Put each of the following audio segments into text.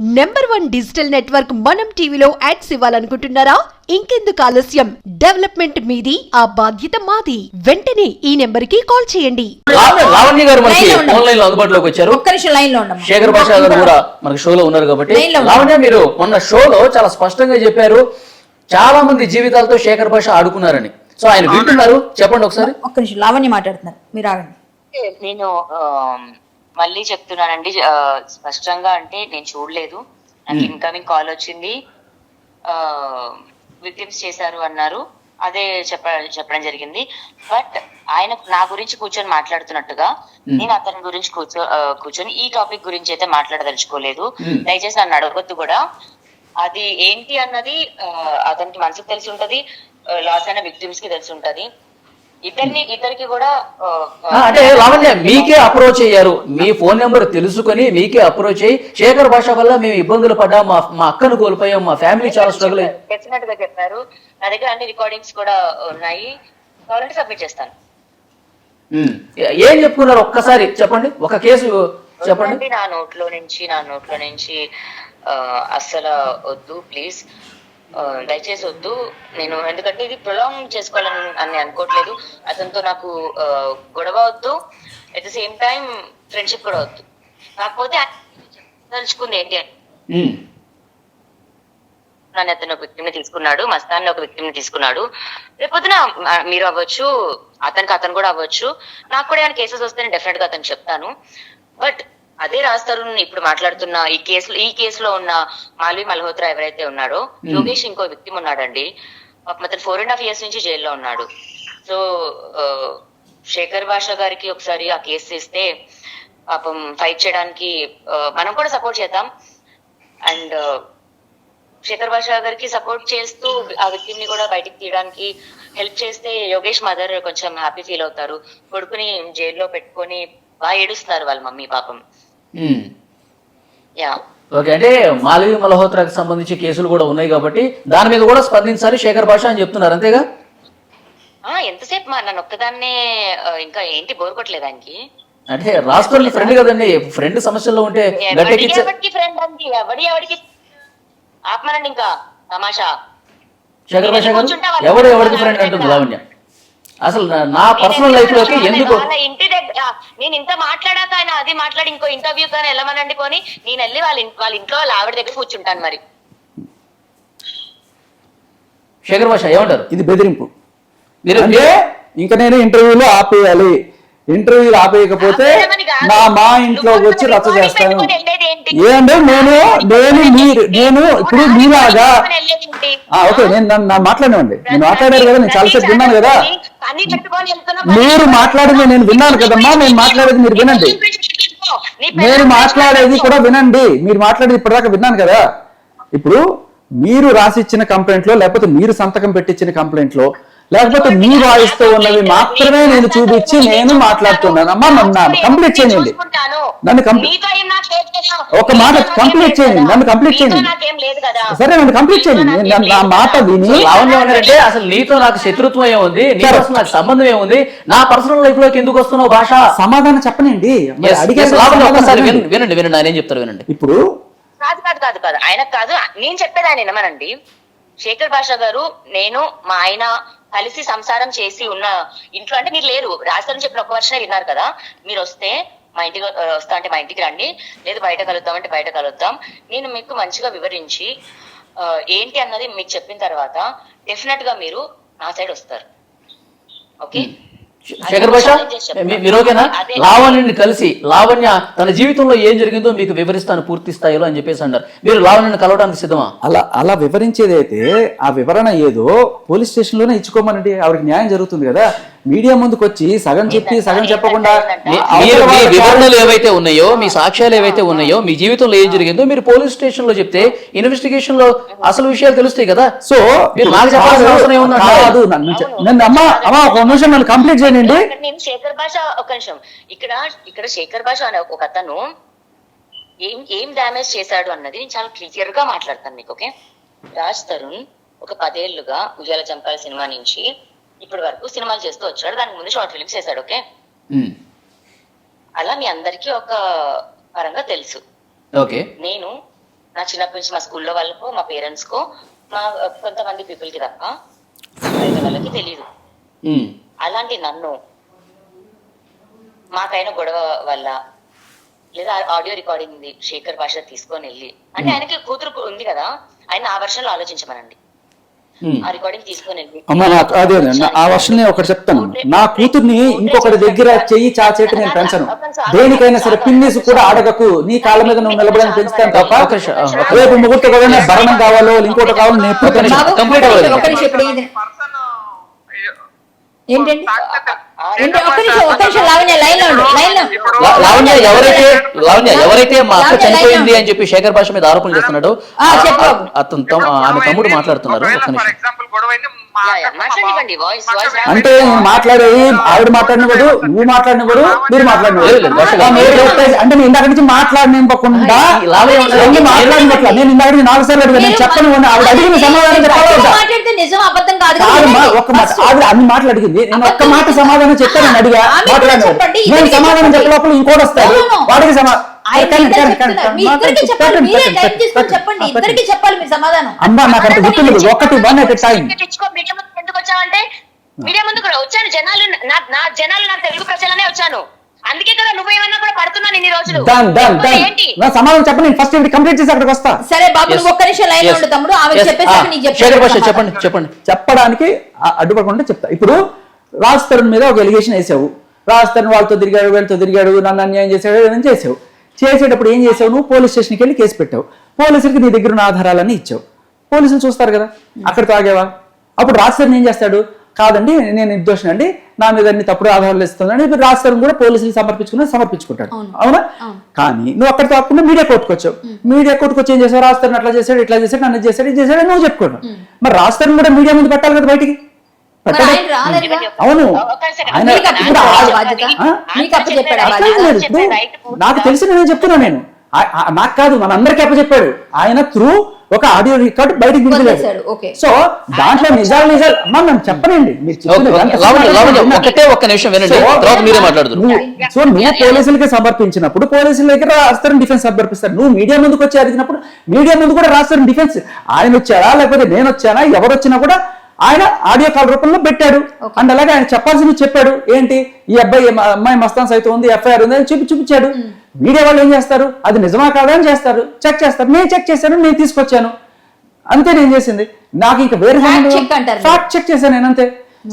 Number one digital network మనం టీవీలో ads ఇవ్వాలనుకుంటున్నారా? ఇంకెందుకు ఆలస్యం? డెవలప్మెంట్ మీది ఆ బాధ్యత మాది. వెంటనే ఈ నెంబర్కి కాల్ చేయండి. లావణ్య గారు మనకి ఉండండి. ఆన్లైన్లో అందుబాటులోకి వచ్చారు. ఒక్క నిమిషం లైన్లో ఉండమ్మా. శేఖర్ భాష గారు కూడా మనకి షోలో ఉన్నారు కాబట్టి. ఉండండి. లావణ్య మీరు మొన్న షోలో చాలా స్పష్టంగా చెప్పారు. చాలా మంది జీవితాలతో శేఖర్ భాష ఆడుకున్నారని. సో ఆయన వింటున్నారు. చెప్పండి ఒకసారి. ఒక్క నిమిషం లావణ్య మాట్లాడుతున్నారు. మీరు ఆగండి. నేను మళ్ళీ చెప్తున్నానండి స్పష్టంగా అంటే నేను చూడలేదు. నాకు ఇన్కమింగ్ కాల్ వచ్చింది. విక్టిమ్స్ చేశారు అన్నారు. అదే చెప్ప చెప్పడం జరిగింది. బట్ ఆయన నా గురించి కూర్చొని మాట్లాడుతున్నట్టుగా నేను అతని గురించి కూర్చో కూర్చొని ఈ టాపిక్ గురించి అయితే మాట్లాడదలుచుకోలేదు. దయచేసి నన్ను అడగొద్దు కూడా. అది ఏంటి అన్నది అతనికి మనసుకు తెలిసి ఉంటది. లాస్ అయిన విక్టిమ్స్కి తెలిసి ఉంటది. ఇద్దరిని ఇద్దరికి కూడా అంటే లావణ్య మీకే అప్రోచ్ అయ్యారు. మీ ఫోన్ నెంబర్ తెలుసుకొని మీకే అప్రోచ్ అయ్యి శేఖర్ భాష వల్ల మేము ఇబ్బందులు పడ్డాం మా మా అక్కను కోల్పోయాం మా ఫ్యామిలీ చాలా స్ట్రగుల్ డెఫినెట్గా చెప్పారు. నా దగ్గర అన్ని రికార్డింగ్స్ కూడా ఉన్నాయి. కావాలంటే సబ్మిట్ చేస్తాను. ఏం చెప్పుకున్నారు? ఒక్కసారి చెప్పండి. ఒక కేసు చెప్పండి. నా నోట్లో నుంచి నా నోట్లో నుంచి అస్సలు వద్దు ప్లీజ్ దయచేసి వద్దు. నేను ఎందుకంటే ఇది ప్రొలాంగ్ చేసుకోవాలని అని అనుకోవట్లేదు. అతనితో నాకు గొడవ వద్దు. At the same time friendship కూడా వద్దు. కాకపోతే తలుచుకుంది ఏంటి నన్ను అతను ఒక వ్యక్తిని తీసుకున్నాడు మస్తాన్ని ఒక వ్యక్తిని తీసుకున్నాడు. రేపొద్దున మీరు అవ్వచ్చు అతనికి అతను కూడా అవ్వచ్చు. నాకు కూడా ఏమైనా కేసెస్ వస్తే నేను డెఫినెట్గా అతను చెప్తాను. బట్ అదే రాస్తారు ఇప్పుడు మాట్లాడుతున్న ఈ కేసులో ఈ కేసులో ఉన్న మాల్వి మల్హోత్రా ఎవరైతే ఉన్నాడో యోగేష్ ఇంకో వ్యక్తి ఉన్నాడండి. అతను ఫోర్ అండ్ హాఫ్ ఇయర్స్ నుంచి జైల్లో ఉన్నాడు. సో శేఖర్ భాష గారికి ఒకసారి ఆ కేసు ఇస్తే పాపం ఫైట్ చేయడానికి మనం కూడా సపోర్ట్ చేద్దాం. అండ్ శేఖర్ భాష గారికి సపోర్ట్ చేస్తూ ఆ వ్యక్తిని కూడా బయటికి తీయడానికి హెల్ప్ చేస్తే యోగేష్ మదర్ కొంచెం హ్యాపీ ఫీల్ అవుతారు. కొడుకుని జైల్లో పెట్టుకొని బాగా ఏడుస్తున్నారు వాళ్ళ మమ్మీ పాపం. ఓకే అంటే మాలవి మల్హోత్రాకి సంబంధించి కేసులు కూడా ఉన్నాయి కాబట్టి దాని మీద కూడా స్పందించాలి శేఖర్ భాష అని చెప్తున్నారు అంతేగా? ఆ ఎంతసేపు మా నన్ను ఒక్కదాన్నే ఇంకా ఏంటి బోర్ కొట్టలేదు ఆయనకి? అంటే రాష్ట్రంలో ఫ్రెండ్ కదండి ఫ్రెండ్ సమస్యల్లో ఉంటే ఎవరికి ఫ్రెండ్ అండి? ఎవడి ఎవరికి ఆత్మనండి ఇంకా తమాషా. శేఖర్ భాష గారు ఎవడు ఎవరికి ఫ్రెండ్ అంటుంది లావణ్య? అసలు నా- పర్సనల్ లైఫ్లోకి ఎందుకు ఇంటి దగ్గర నేను ఇంత మాట్లాడాక ఆయన అది మాట్లాడి ఇంకో ఇంటర్వ్యూ కానీ వెళ్ళమనండి పోని. నేను వెళ్ళి వాళ్ళ వాళ్ళ ఇంట్లో వాళ్ళ ఆవిడ దగ్గర కూర్చుంటాను మరి. శేఖర్ భాష ఏమంటారు? ఇది బెదిరింపు. మీరు ఇంకా నేను ఇంటర్వ్యూలో ఆపేయాలి. ఇంటర్వ్యూలు ఆపేయకపోతే. నా మా ఇంట్లోకి వచ్చి రచ్చ చేస్తాను? ఏంటంటే నేను నేను మీరు నేను ఇప్పుడు మీలాగా ఓకే నేను నన్ను నన్ను మాట్లాడినండి నేను మాట్లాడారు కదా నేను చాలాసేపు విన్నాను కదా. మీరు మాట్లాడింది నేను విన్నాను కదమ్మా నేను మాట్లాడేది మీరు వినండి. నీ నేను మాట్లాడేది కూడా వినండి. మీరు మాట్లాడేది ఇప్పటిదాకా విన్నాను కదా. ఇప్పుడు మీరు రాసిచ్చిన కంప్లైంట్లో లేకపోతే మీరు సంతకం పెట్టించిన కంప్లైంట్లో లేకపోతే మీ వాయిస్తో ఉన్నవి మాత్రమే నేను చూపించి నేను మాట్లాడుతున్నాను. అమ్మా నన్ను కంప్లీట్ చేయండి. నన్ను కంప్లీట్ ఒక మాట కంప్లీట్ చేయండి. నన్ను కంప్లీట్ చేయండి. నాకేం లేదు కదా. సరే నన్ను కంప్లీట్ చేయండి. నా మాట విని అంటే అసలు నీతో నాకు శత్రుత్వం ఏముంది నాకు సంబంధం ఏముంది నా పర్సనల్ లైఫ్లోకి ఎందుకు వస్తున్నావు భాష? సమాధానం చెప్పనండి. వినండి. వినండి వినండి వినండి. ఆయన ఏం చెప్తారు వినండి. ఇప్పుడు కాదు కాదు కాదు కాదు. ఆయన కాదు. నేను చెప్పేది ఆయన వినమనండి. శేఖర్ భాష గారు నేను మా ఆయన కలిసి సంసారం చేసి ఉన్న ఇంట్లో అంటే మీరు లేరు రాజధాని చెప్పిన ఒక్క వర్షనే విన్నారు కదా. మీరు వస్తే మా ఇంటికి వస్తా అంటే మా ఇంటికి రండి. లేదు బయట కలుద్దాం అంటే బయట కలుద్దాం. నేను మీకు మంచిగా వివరించి ఏంటి అన్నది మీకు చెప్పిన తర్వాత డెఫినెట్గా మీరు నా సైడ్ వస్తారు. Okay hmm. శేఖర్ భాష మీ- మీరు ఓకేనా. లావణ్యని కలిసి లావణ్య తన జీవితంలో ఏం జరిగిందో మీకు వివరిస్తాను పూర్తి స్థాయిలో అని చెప్పేసి అన్నారు. మీరు లావణ్యని కలవడానికి సిద్ధమా? అలా అలా వివరించేది అయితే ఆ వివరణ ఏదో పోలీస్ స్టేషన్లోనే ఇచ్చుకోమనండి ఆవిడకి న్యాయం జరుగుతుంది కదా. మీడియా ముందుకు వచ్చి సగం చెప్పి సగం చెప్పకుండా మీ- వివరణలు ఏవైతే ఉన్నాయో మీ సాక్ష్యాలు ఏవైతే ఉన్నాయో మీ జీవితంలో ఏం జరిగిందో మీరు పోలీస్ స్టేషన్లో చెప్తే ఇన్వెస్టిగేషన్లో అసలు విషయాలు తెలుస్తాయి కదా. సో మీరు నాకు చెప్పాల్సిన అవసరం కాదు నన్ను అమ్మ అమ్మ ఒక నిమిషం నన్ను కంప్లీట్ చేయండి. నేను శేఖర్ భాష ఒక నిమిషం. ఇక్కడ ఇక్కడ శేఖర్ భాష అనే ఒక అతను ఏం ఏం డ్యామేజ్ చేశాడు అన్నది నేను చాలా క్లియర్గా మాట్లాడతాను మీకు ఓకే? రాజ్ తరుణ్ ఒక పదేళ్ళుగా ఉజాల చంపాల సినిమా నుంచి ఇప్పటి వరకు సినిమాలు చేస్తూ వచ్చాడు. దానికి ముందు షార్ట్ ఫిల్మ్స్ చేశాడు ఓకే ఉమ్, అలా మీ అందరికీ ఒక పరంగా తెలుసు. ఓకే నేను నా చిన్నప్పటి నుంచి మా స్కూల్లో వాళ్ళకో మా పేరెంట్స్ కో మా కొంతమంది పీపుల్కి తప్ప బయట వాళ్ళకి తెలియదు ఉమ్. అలాంటి నన్ను మాకైన గొడవ వల్ల లేదా ఆడియో రికార్డింగ్ ఉంది శేఖర్ భాష తీసుకొని వెళ్ళి. అంటే ఆయనకి కూతురు ఉంది కదా ఆయన ఆ వర్షంలో ఆలోచించమనండి. ఆ రికార్డింగ్ తీసుకొని అమ్మ నాకు అదే నా- ఆ వర్షన్ ఒకటి చెప్తాను. నా కూతుర్ని ఇంకొకటి దగ్గర చెయ్యి చాచేటి నేను పెంచను. దేనికైనా సరే పిన్నిస్ కూడా అడగకు నీ కాళ్ళ మీద నువ్వు నిలబడని పెంచుతాను తప్ప రేపు ముహూర్తం కూడా భరణం కావాలో ఇంకోటి కావాలో నేను ఎప్పుడు అవ్వలేదు. ఏంటండి? లావణ్య లైన్లో ఉండు లైన్లో లా- లావణ్య ఎవరైతే లావణ్య ఎవరైతే మా అక్క చనిపోయింది అని చెప్పి శేఖర్ భాష మీద ఆరోపణలు చేస్తున్నాడు ఆ, చెప్పు. అతను ఆమె తమ్ముడు మాట్లాడుతున్నారు. అంటే మాట్లాడేది ఆవిడ మాట్లాడినవాడు నువ్వు మాట్లాడినవాడు మీరు. చెప్పేసి- అంటే నేను ఇందాక నుంచి మాట్లాడినివ్వకుండా. రెండు మాట్లాడినట్ల నేను ఇందాక నుంచి నాలుగు సార్లు అడిగాను చెప్పను ఆవిడ అడిగిన సమాధానం చెప్పాలి. ఒక్క మాట. ఆవిడ అన్ని మాటలు అడిగింది. నేను ఒక్క మాట సమాధానం చెప్తాను నేను అడిగా. చెప్పండి, నేను సమాధానం. చెప్పే లోపల ఇంకోటి వస్తాడు. వాడికి సమాధానం చెప్పండి. ఇద్దరికి చెప్పాలి మీరు సమాధానం. అమ్మా నాకు అంత గుర్తులేదు ఒకటి వన్ ఎట్ టైం ఎందుకు వచ్చావంటే మీడియా ముందు కూడా వచ్చాను. జనాలు నా నా జనాలు నా తెలుగు ప్రజలనే వచ్చాను. అందుకే కదా నువ్వేమన్నా కూడా పడుతున్నాను ఇన్ని రోజులు. డన్ డన్ లేకపోతే డన్ ఏంటి? నా సమాధానం చెప్పండి. నేను ఫస్ట్ ఇవి కంప్లీట్ చేసి అక్కడికి వస్తా. సరే బాబు. నువ్వు ఒక్క నిమిషం లైన్. ఉండు తమ్ముడు. ఆమె. చెప్పేసాక నీకు చెప్తాను చెప్పండి చెప్పండి. చెప్పడానికి అడ్డుపడకుండా చెప్తా. ఇప్పుడు రాజ్ తరుణ్ మీద ఒక ఎలిగేషన్ వేసావు. రాజ్ తరుణ్ వాళ్ళతో తిరిగాడు వీళ్ళతో తిరిగాడు నన్ను అన్యాయం చేశాడు ఏదైనా చేసావు. చేసేటప్పుడు ఏం చేసావు? నువ్వు పోలీస్ స్టేషన్కి వెళ్ళి కేసు పెట్టావు. పోలీసులకి నీ దగ్గర ఉన్న ఆధారాలన్నీ ఇచ్చావు. పోలీసులు చూస్తారు కదా. అక్కడ తాగేవా అప్పుడు రాజ్ తరుణ్ ఏం చేస్తాడు? కాదండి నేను నిర్దోషం అండి. నా మీద అన్ని తప్పుడు ఆధారాలు ఇస్తుందని ఇప్పుడు రాజ్ తరుణ్ కూడా పోలీసులు సమర్పించుకుని సమర్పించుకుంటాడు. అవునా. కానీ నువ్వు అక్కడ కాకుండా మీడియా కోర్టుకు వచ్చావు. మీడియా కోర్టుకు వచ్చి ఏం చేసావు? రాజ్ తరుణ్ అట్లా చేశాడు ఇట్లా చేశాడు నన్ను చేశాడు ఇది చేశాడు నువ్వు చెప్పుకోవడం మరి రాజ్ తరుణ్ కూడా మీడియా ముందు పెట్టాలి కదా బయటికి మరి పెట్టాలి ఆయన రాలేదుగా అవును. ఆయన నాకు తెలిసి నేను చెప్తున్నా నేను. నాకు కాదు మన అందరికీ అప్పచెప్పాడు ఆయన త్రూ ఒక ఆడియో రికార్డ్ బయటకు ఓకే. సో దాంట్లో నిజాలు నిజాలు. అమ్మా నన్ను చెప్పనండి. ఒకటే ఒక్క నిమిషం వినండి. సో, తర్వాత మీరే మాట్లాడుతున్నారు సో నువ్వు పోలీసులకి సమర్పించినప్పుడు పోలీసుల దగ్గర రాస్తారు డిఫెన్స్ సమర్పిస్తారు నువ్వు మీడియా ముందుకు వచ్చి అడిగినప్పుడు మీడియా ముందు కూడా రాస్తారు డిఫెన్స్ ఆయన వచ్చాడా లేకపోతే నేను వచ్చానా ఎవరు వచ్చినా కూడా ఆయన ఆడియో కాల్ రూపంలో పెట్టాడు. అండ్ అలాగే ఆయన చెప్పాల్సింది చెప్పాడు. ఏంటి? ఈ అబ్బాయి మా అమ్మాయి మస్తాన్ సైతం ఉంది ఎఫ్ఐఆర్ ఉంది అని చూపి చూపించాడు. మీడియా వాళ్ళు ఏం చేస్తారు? అది నిజమా కాదా అని చేస్తారు. చెక్ చేస్తారు. నేను చెక్ చేశాను నేను తీసుకొచ్చాను. అంతే నేను చేసింది. నాకు ఇంకా వేరే. ఫ్యాక్ట్ చెక్ చేశాను నేను అంతే.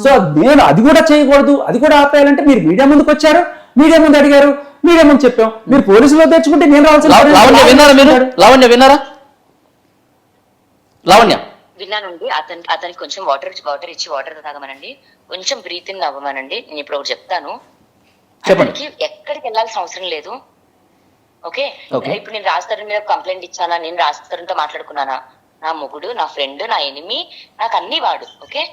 సో నేను అది కూడా చేయకూడదు అది కూడా ఆపేయాలంటే మీరు మీడియా ముందుకు వచ్చారు మీడియా ముందు అడిగారు మీడియా ముందు చెప్పాం. మీరు పోలీసులో తెచ్చుకుంటే నేను రావాల్సిన లేదు. విన్నారా మీరు? లావణ్య విన్నారా? లావణ్య. విన్నానండి. అతనికి అతనికి కొంచెం వాటర్ వాటర్ ఇచ్చి వాటర్ తాగమనండి. కొంచెం బ్రీతింగ్ అవ్వమనండి. నేను ఇప్పుడు ఒకటి చెప్తాను. అతనికి ఎక్కడికి వెళ్ళాల్సిన అవసరం లేదు. ఓకే. ఇప్పుడు నేను రాస్తారని మీద కంప్లైంట్ ఇచ్చానా? నేను రాస్తారంతో మాట్లాడుకున్నానా? నా మొగుడు నా ఫ్రెండ్ నా ఎనిమి నాకు అన్ని వాడు. ఓకే?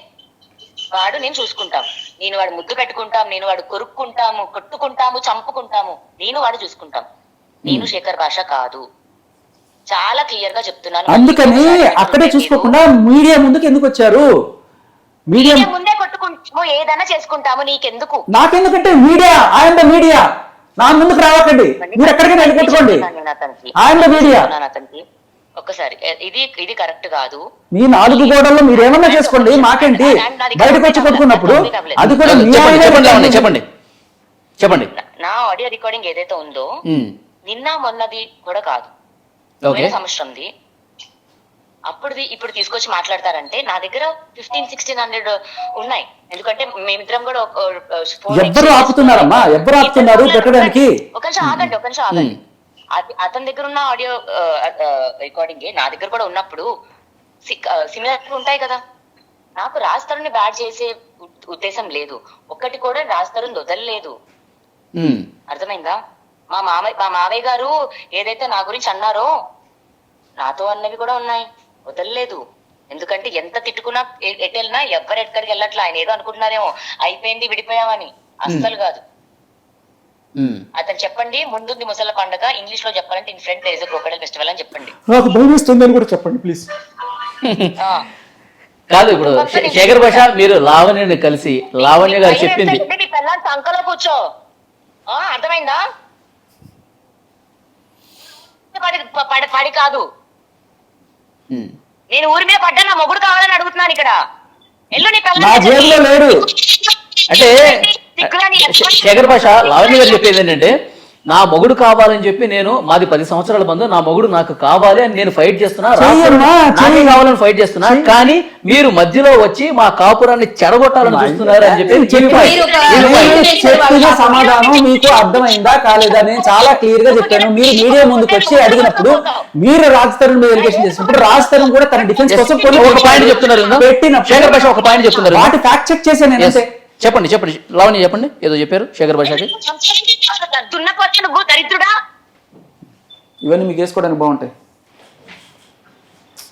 వాడు నేను చూసుకుంటాం. నేను వాడు ముద్దు పెట్టుకుంటాం నేను వాడు కొరుక్కుంటాము కొట్టుకుంటాము చంపుకుంటాము. నేను వాడు చూసుకుంటాం. నేను శేఖర్ భాష కాదు. చాలా క్లియర్గా చెప్తున్నాను. అందుకని ఒకసారి అక్కడే చూసుకోకుండా మీడియా ముందుకు ఎందుకు వచ్చారు? మీడియా ముందే కొట్టుకుంటాము ఏదైనా చేసుకుంటాము నీకెందుకు? నాకెందుకంటే మీడియా ఆయన ద మీడియా నా ముందుకు రావకండి. మీరు ఎక్కడికైనా వెళ్ళి కొట్టుకోండి నేను అతనికి. ఆయన ద మీడియా చెప్తున్నాను అతనికి. ఒక్కసారి ఎ- ఇది ఇది కరెక్ట్ కాదు. మీ నాలుగు గోడల్లో మీరు ఏమన్నా చేసుకోండి మాకేంటి? బయటకు వచ్చి కొట్టుకున్నప్పుడు అది కూడా మీ చెప్పండి ఆయనే చెప్పండి. చెప్పండి చెప్పండి. నా- ఆడియో రికార్డింగ్ ఏదైతే ఉందో నిన్న మొన్నది కూడా కాదు. పోయిన సంవత్సరంది అప్పుడుది ఇప్పుడు తీసుకొచ్చి మాట్లాడతారంటే నా దగ్గర ఫిఫ్టీన్ సిక్స్టీన్ హండ్రెడ్ ఉన్నాయి. ఎందుకంటే మేమిద్దరం కూడా ఎవ్వరు ఆపుతున్నారమ్మా? ఎవ్వరు ఆపుతున్నారు పెట్టడానికి? ఒక నిమిషం ఆగండి ఒక నిమిషం ఆగండి. అతని దగ్గర ఉన్న ఆడియో రికార్డింగ్ నా దగ్గర కూడా ఉన్నప్పుడు సిమిలర్ ఉంటాయి కదా. నాకు రాస్తారని బ్యాడ్ చేసే ఉద్దేశం లేదు. ఒక్కటి కూడా రాస్తారని వదలలేదు. అర్థమైందా? మా మామయ్య మా మామయ్య గారు ఏదైతే నా గురించి అన్నారో నాతో అన్నవి కూడా ఉన్నాయి. వదలలేదు. ఎందుకంటే ఎంత తిట్టుకున్నా ఎ- ఎటు వెళ్ళినా ఎవ్వరు ఎక్కడికి వెళ్ళట్లా. ఆయన ఏదో అనుకుంటున్నారేమో. అయిపోయింది విడిపోయామని. అస్సలు కాదు. అతను చెప్పండి ముందుంది ముసల పండుగ. ఇంగ్లీష్లో చెప్పాలంటే in front there crocodile festival అని చెప్పండి. నాకు భయం వేస్తుందని కూడా చెప్పండి ప్లీజ్. కాదు ఇప్పుడు శేఖర్ భాష మీరు లావణ్యని కలిసి లావణ్య గారు చెప్పింది. సంకలో కూర్చో. అర్థమైందా? పడి పడి కాదు. నేను ఊరి మీద పడ్డా నా మొగుడు కావాలని అడుగుతున్నాను ఇక్కడ ఎల్లు నీ నా జేబులో లేడు. అంటే శేఖర్ భాష లావణ్య గారు చెప్పేది ఏంటంటే నా మొగుడు కావాలని చెప్పి నేను మాది పది సంవత్సరాల బంధు నా మొగుడు నాకు కావాలి అని నేను ఫైట్ చేస్తున్నా నాకే. కావాలని ఫైట్ చేస్తున్నా కానీ మీరు మధ్యలో వచ్చి మా కాపురాన్ని చెడగొట్టాలని చూస్తున్నారు అని చెప్పి సమాధానం మీకు అర్థమైందా కాలేదా? నేను చాలా క్లియర్గా చెప్పాను. మీరు మీడియా ముందుకు వచ్చి అడిగినప్పుడు మీరు రాజ్ తరుణ్ మీద ఎలిగేషన్ చేసినప్పుడు రాజ్ తరుణ్ కూడా తన డిఫెన్స్ కోసం ఒక పాయింట్ చెప్తున్నారు భాష ఒక పాయింట్ చెప్తున్నారు? వాటి ఫ్యాక్ట్ చెక్ చేశాను నేను. చెప్పండి చెప్పండి. లావణ్య చెప్పండి. ఏదో చెప్పారు శేఖర్ భాషకి దున్నపోతు నువ్వు దరిద్రుడా ఇవన్నీ మీకు వేసుకోవడానికి బాగుంటాయి.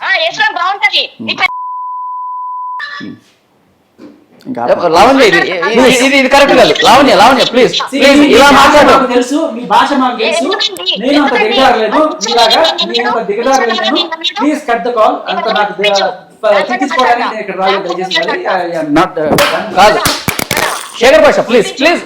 ఆ వేసుకోవడం బాగుంటది. లావణ్య ఇది ఇది- ఇది ఇది కరెక్ట్ కాదు లావణ్య లావణ్య ప్లీజ్ ప్లీజ్ ఇలా మాట్లాడు. మాకు తెలుసు మీ భాష మాకు తెలుసు. నేను అంత దిగజారలేదు మీలాగా నేను అంత దిగజారలేదు నేను ప్లీజ్ కట్ ద కాల్ అంత నాకు ది- ప- తీసుకోవడానికి నేను ఇక్కడ రాలేదు. దయచేసి మరి. I am not, done. కాదు. శేఖర్ భాష ప్లీజ్ ప్లీజ్?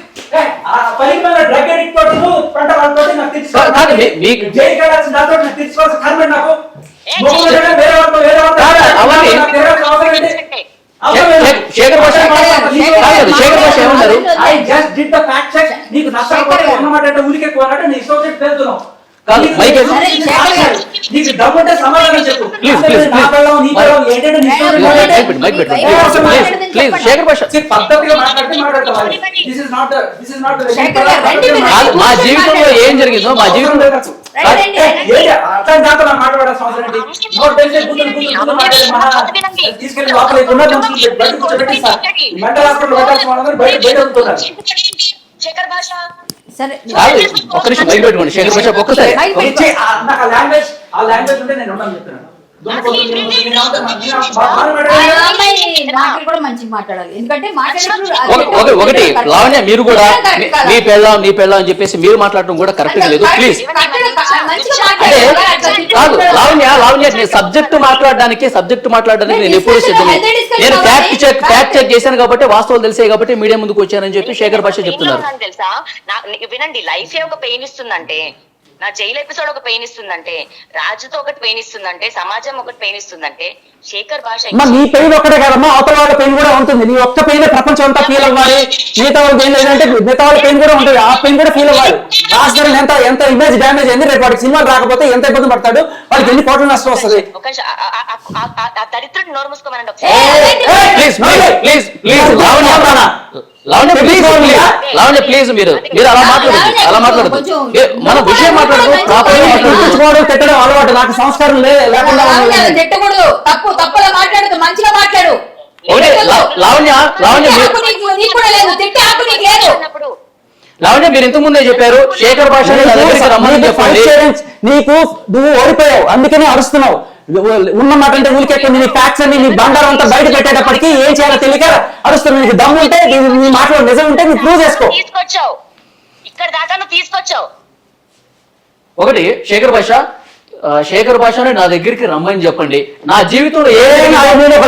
శేఖర్ భాష కాదు, శేఖర్ భాష ఏమన్నారు. నీకు ఉన్నమాట అంటే ఊరికే నీ ఇష్టం నీకు-. నీకు దమ్ముంటే సమాధానం చెప్పు. అంటే please, నా. పిల్లం, నీ పిల్లం, ఏంటంటే నీ please, please. Please, please, Shekhar భాష. పద్ధతిగా మాట్లాడితే మాట్లాడతాం this is not this is not మా జీవితంలో ఏం జరిగిందో మా జీవితంలో. అట్లాంటి దాంతో నాకు మాట్లాడాల్సిన అవసరం ఏంటి? నోట్ తెలిసే కూతురు కూతురు మాట్లాడే మహా తీసుకెళ్ళి లోపల ఇక్కడ మనుషులు బయట కూర్చోబెట్టి సార్. మెంటల్ హాస్పిటల్ పెట్టాల్సిన వాళ్ళందరూ బయట బయట శేఖర్ భాష. సరే ఒక్క నిమిషం పెట్టుకోండి శేఖర్ భాష ఒక్కసారి. నాకు ఆ లాంగ్వేజ్ ఆ లాంగ్వేజ్ ఉంటే నేను ఉండను చెప్తున్నాను. ఒకటి లావణ్య మీరు కూడా మీ- నీ పెళ్ళాం నీ పెళ్ళాం అని చెప్పేసి మీరు మాట్లాడటం కూడా కరెక్ట్ లేదు. ప్లీజ్ కాదు లావణ్య లావణ్య నేను సబ్జెక్ట్ మాట్లాడడానికి సబ్జెక్ట్ మాట్లాడడానికి నేను ఎప్పుడు సిద్ధమే నేను ఫ్యాక్ట్. చెక్ ఫ్యాక్ట్ చెక్ చేశాను కాబట్టి వాస్తవాలు తెలిసాయి కాబట్టి మీడియా ముందుకు వచ్చానని చెప్పి శేఖర్ భాష చెప్తున్నారు. తెలుసా? వినండి లైఫ్ ఒక పెయిన్ ఇస్తుందంటే నా జైలు ఎపిసోడ్ ఒక పెయిన్ ఇస్తుందంటే రాజుతో ఒకటి పెయిన్ ఇస్తుందంటే సమాజం ఒకటి పెయిన్ ఇస్తుందంటే శేఖర్ భాష నీ పెయిన్ ఒక్కటే కాదమ్మా అవతల వాళ్ళ పెయిన్ ఉంటుంది నీ ఒక్క పెయిన్ ప్రపంచం అంతా ఫీల్ అవ్వాలి. మిగతా వాళ్ళ పెయిన్ లేదంటే మిగతా వాళ్ళ పెయిన్ కూడా ఉంటుంది. ఆ పెయిన్ కూడా ఫీల్ అవ్వాలి. రాజధాని ఎంత ఎంత ఇమేజ్ డ్యామేజ్ అయింది రేపు వాడికి సినిమాలు రాకపోతే ఎంత ఇబ్బంది పడతాడు? వాడికి ఎన్ని కోట్ల నష్టం వస్తుంది? ప్లీజ్ మీరు. మీరు అలా మాట్లాడదు అలా మాట్లాడదు మన విషయం మాట్లాడదు తిట్టడం అలవాటు. నాకు సంస్కారం లే- లేకుండా తప్పు తప్పులా మాట్లాడదు మంచిగా మాట్లాడు. లావణ్య మీరు- లావణ్య ఇంతకు ముందే చెప్పారు శేఖర్ భాష నీకు నువ్వు ఓడిపోయావు అందుకనే అరుస్తున్నావు. ఉన్న మాట అంటే ఊరికెక్కింది నీ ఫ్యాక్ట్స్ అన్ని నీ బంగారం అంతా బయట పెట్టేటప్పటికి ఏం చేయాలో తెలియక అరుస్తున్నావు. నీకు దమ్ము ఉంటే నీ మాటలో నిజం ఉంటే నువ్వు ప్రూవ్ చేసుకో. తీసుకొచ్చావు. ఇక్కడ దాకా నువ్వు తీసుకొచ్చావు. ఒకటి శేఖర్ భాష శేఖర్ భాషని నా దగ్గరికి రమ్మని చెప్పండి. నా జీవితంలో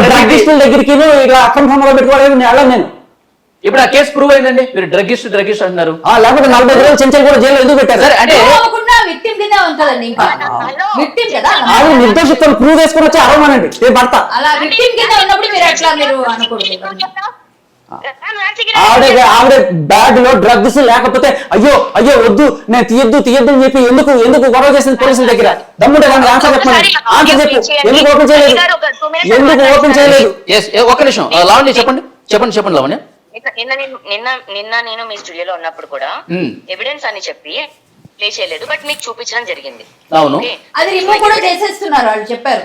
డ్రగ్గిస్టుల దగ్గరికి ఇలా అక్రమ సంబంధం పెట్టుకోవడానికి నేను వెళ్ళను నేను. ఇప్పుడు ఆ కేసు ప్రూవ్ అయిందండి. మీరు డ్రగ్గిస్ట్ డ్రగ్గిస్ట్ అంటున్నారు. ఆ, లేకపోతే నలభై రోజులు చెంచల్ కూడా జైల్లో ఎందుకు పెట్టారు? సరే అంటే నిర్దోషిత్వం ప్రూవ్ చేసుకుని వచ్చి అరవమనండి భర్త అలా విక్టిమ్ కింద ఉన్నప్పుడు మీరు అట్లా మీరు అనకూడదు ఆవిడ ఆవిడ బ్యాగ్లో డ్రగ్స్ లేకపోతే అయ్యో అయ్యో వద్దు నేను తీయద్దు తీయద్దు అని చెప్పి ఎందుకు ఎందుకు గొడవ చేసింది పోలీసుల దగ్గర? దమ్ముంటే దానికి ఆన్సర్ చెప్పండి ఆన్సర్ చెప్పు. ఎందుకు ఓపెన్ చేయలేదు? ఎందుకు ఓపెన్ చేయలేదు? ఒక్క నిమిషం. లావణ్య చెప్పండి చెప్పండి చెప్పండి లావణ్య. నిన్న- నిన్న నేను నిన్న నేను మీ స్టూడియోలో ఉన్నప్పుడు కూడా. ఎవిడెన్స్ అని చెప్పి ప్లే చేయలేదు బట్ మీకు చూపించడం జరిగింది. అవును? అది రిమూవ్ కూడా చేసేస్తున్నారు వాళ్ళు చెప్పారు.